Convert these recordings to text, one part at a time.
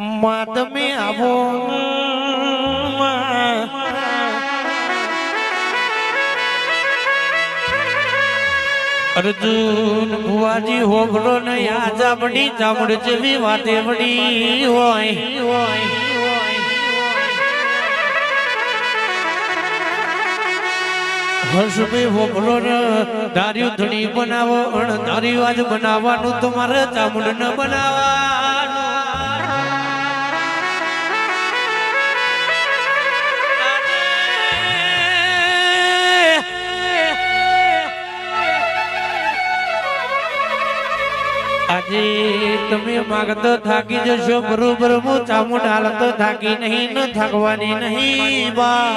માં તમે આવો. અર્જુન ભુવાજી હોભળો ને યાદ ચામડી ચામડ જેવી વાતે વડી હોય હર્ષભાઈ હોબળો ને, ધાર્યું ધણી બનાવો, અણ આજ બનાવવાનું તમારે ચામડ ન બનાવવાનું આજે તમે માગતો થાકી જશો, બરોબર ચામુંડ હાલતો થાકી નહીં, ન થાકવાની નહીં બા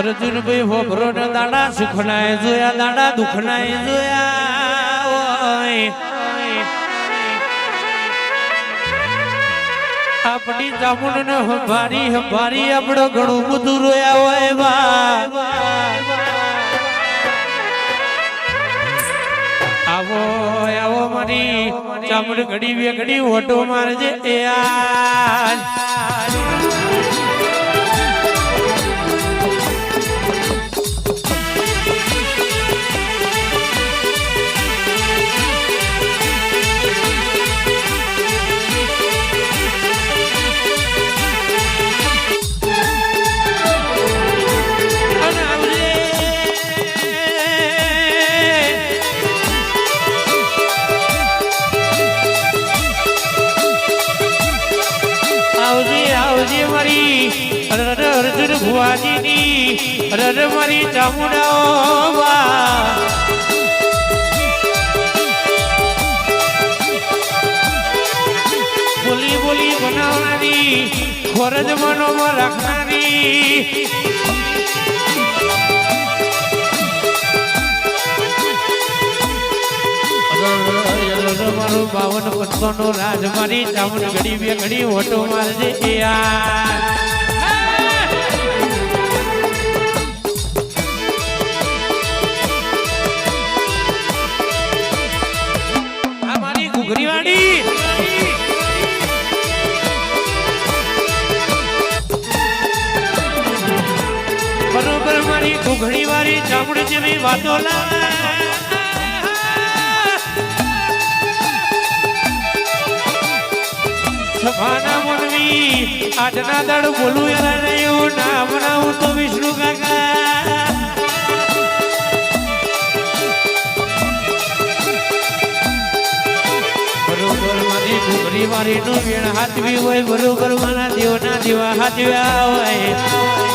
અર્જુનભાઈ હોભરો ને દાડા, સુખનાય જોયા, દાડા દુખનાય જોયા. આપણી ચામુંડ ને હંભારી હંભારી આપણો ઘણું બધું રોયા હોય બા ચામડ ઘડી બે ઘડી ઓટો મારજે. યાર મારી ચામુંડાઓ બા બોલી બોલી બનાવનારી, ફરજ મનોમાં રાખનારી. મારું બાવન પત્તો નો રાજ મારી ચામુંડ ઘડી બે ઘડી ઓટો મારજે યાર બરોબર ઘૂઘણી વાળી ચામડ જેવી વાતો લાવે. સભાના મનવી, આજના દળ બોલું એના નામ ના બનાવું તો વિષ્ણુ કાકા. મારી મારી નું વેણ હાથવી હોય, બરોબર મારા દેવના દેવા હાથવ્યા હોય.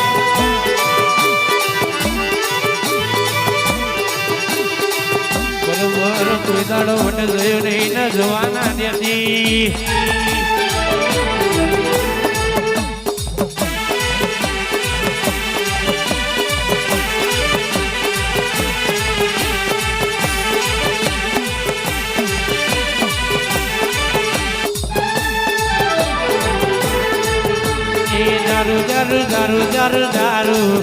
દાડો વટ જોયો નહીં, ન જોવાના નથી દારૂ દારૂ દારૂ દારૂ દારૂ.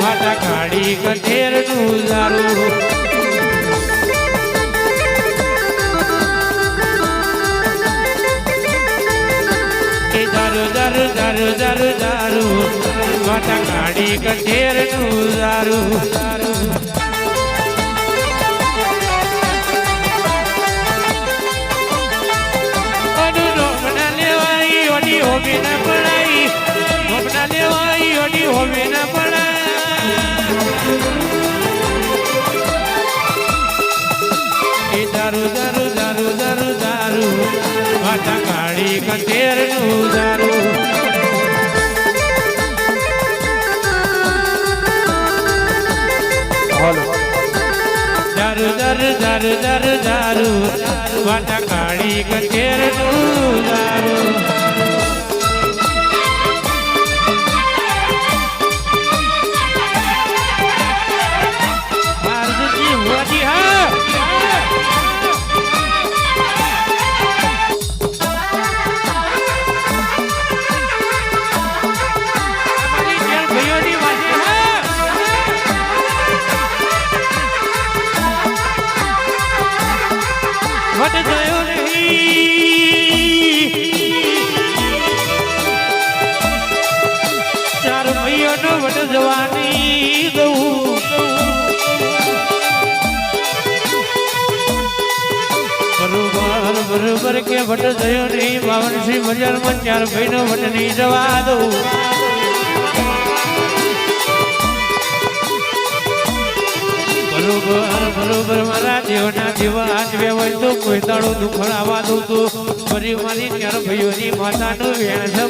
માતા કાઢી કઠેરનું દારૂ. કાળી કઠેરનું દારૂ દારૂ દારૂ દારૂ દારૂ વાટા કાળી કચેર દારૂ વટ થયો નહીં બાવન શ્રી બજારમાં ચાર ભાઈનો ભટ્ટ નહીં જવા દઉં. બરોબર મારા દેવના દેવા આચવે હોય તો કોઈ દાડો દુખડાવા દઉં તો. ફરી મારી ચાર ભાઈઓની માતાનું વેણ છે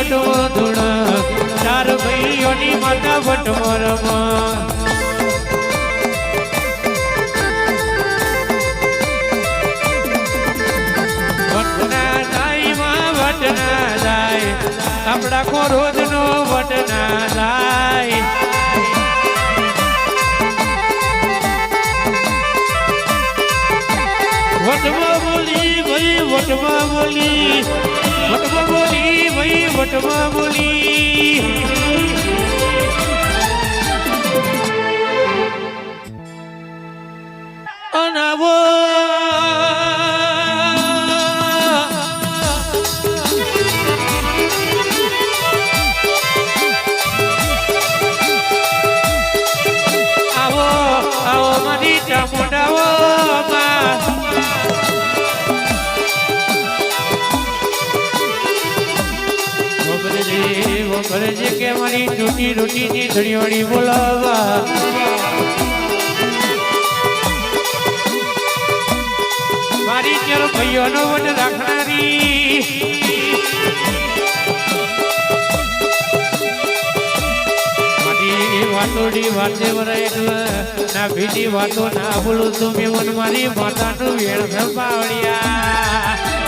વટમો ધૂણ ચાર ભાઈઓની માતા વટવો વટના જાય માં વટના જાય આપણા કો રોજ નો વટના લાય વટમાં બોલી, ભાઈ, વટમાં બોલી. கடவுளின் વપરજે વપરજે કે મારી ટૂટી રૂટીની ધડીવાળી બોલાવા મારી ચાલો ભાઈઓનો વટ રાખનારી. વાતોડી વાતે વરાય ના ભીડી વાતો ના બોલું તો મેં મન મારી માતાનું વેળ સંભાળ્યા.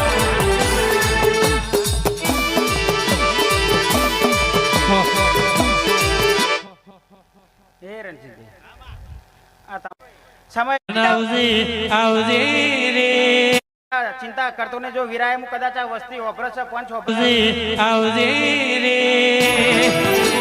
સમય ચિંતા કરતો ને જો વિરાય કદાચ આ વસ્તી વપરસ છે પંચ વપરસ આવજે આવજે રે.